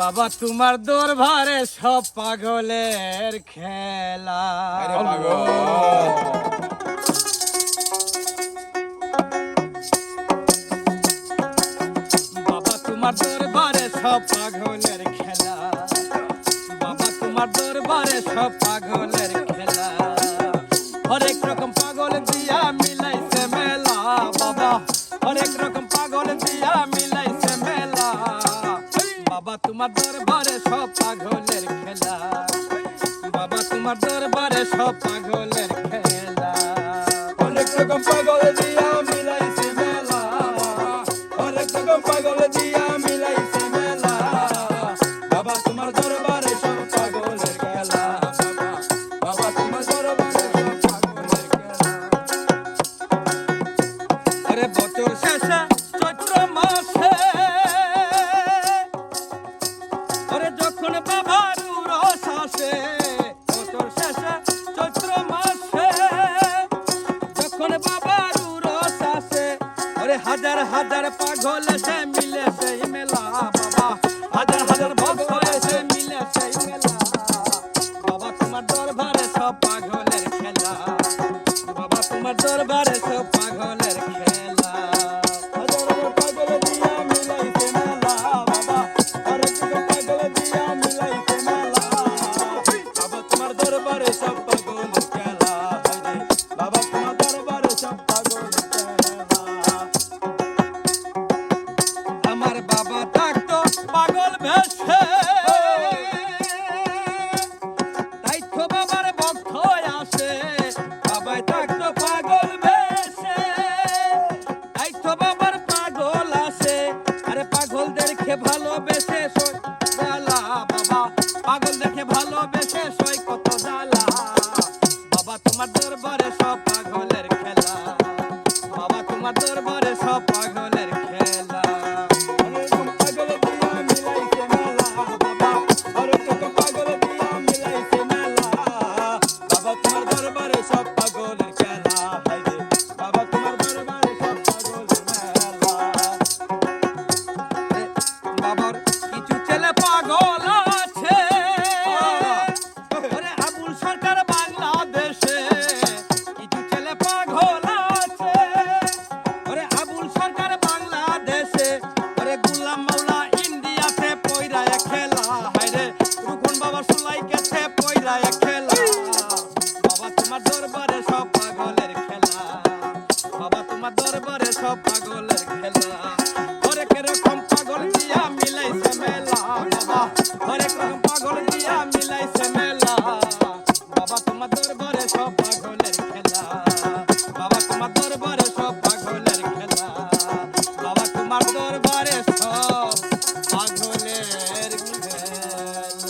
বাবা তোমার দরবারে সব পাগলের খেলা। বাবা তোমার দরবারে সব পাগলের খেলা। বাবা তোমার দরবারে সব পাগলের খেলা। হরেক রকম পাগল দিয়া মিলাইছে মেলা বাবা। হরেক রকম তোমার দরবারে সব পাগলের খেলা। বাবা তোমার দরবারে সব পাগলের খেলা। অনেক রকম পাগল দিয়া মিলাইছে মেলা। অনেক রকম পাগল দিয়া মিলাইছে মেলা। বাবা তোমার দরবারে সব পাগলের খেলা। বাবা তোমার দরবারে সব পাগলের খেলা। আরে বছর শেষে যখন বাবার রস আছে। ওরে হাজার হাজার পাগল সে মিলে সেই মেলা। ভালোবেসে সই জ্বালা, বাবা। পাগল দেখে ভালোবেসে সই কত জ্বালা। বাবা, তোমার দরবারে সব পাগলের খেলা। বাবা, তোমার দরবারে সব পাগলের দরবারে সব পাগলের খেলা। করে কেরকম পাগল দিয়া মিলাইছে মেলা।